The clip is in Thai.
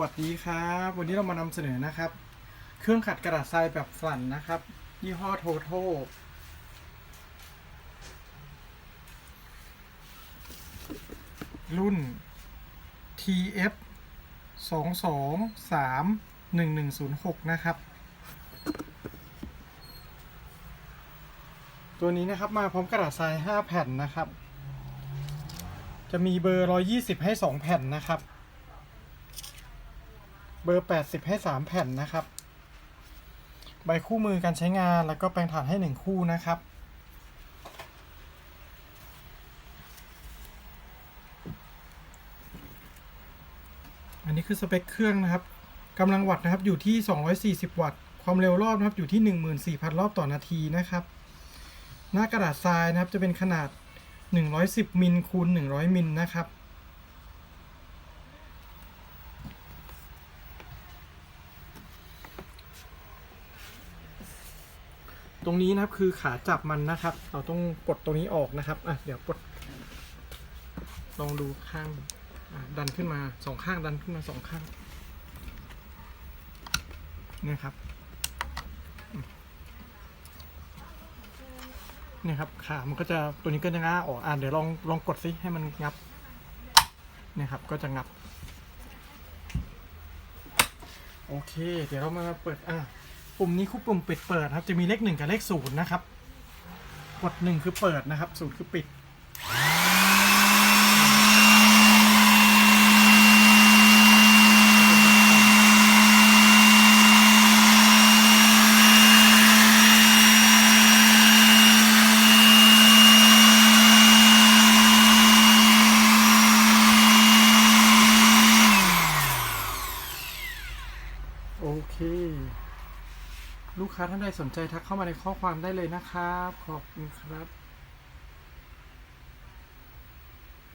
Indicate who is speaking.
Speaker 1: วัสดีครับ วันนี้เรามานำเสนอนะครับ เครื่องขัดกระดาษทรายแบบสั่นนะครับ ยี่ห้อโทโทรุ่น TF 2 2 3 1 1 0 6 นะครับ ตัวนี้นะครับมาพร้อมกระดาษทราย 5 แผ่นนะครับ จะมีเบอร์ 120 ให้ 2 แผ่นนะครับ บอร์ 80 ให้ 3 แผ่นนะครับ ใบคู่มือการใช้งานแล้วก็แปรงถ่านให้ 1 คู่นะครับ อันนี้คือสเปคเครื่องนะครับกำลังวัตต์นะครับอยู่ที่ 240 วัตต์ ความเร็วรอบนะครับอยู่ที่ 14,000 รอบต่อนาทีนะครับ หน้ากระดาษทรายนะครับจะเป็นขนาด 110มิลคูณ100มิลนะครับ ตรงนี้นะครับคือขาจับมันนะครับ เราต้องปลดตรงนี้ออกนะครับอะเดี๋ยวปลดลองดูข้างดันขึ้นมาสองข้างดันขึ้นมาสองข้างเนี่ยครับเนี่ยครับขามันก็จะตัวนี้ก็จะง้าออกอะเดี๋ยวลองลองกดซิให้มันงับเนี่ยครับก็จะงับ โอเค เดี๋ยวเรามาเปิดอะ ปุ่มนี้คือปุ่มปิดเปิดครับ จะมีเลขหนึ่งกับเลขศูนย์นะครับ กดหนึ่งคือเปิดนะครับศูนย์คือปิด โอเค ลูกค้าท่านใดสนใจทักเข้ามาในข้อความได้เลยนะครับ ขอบคุณครับ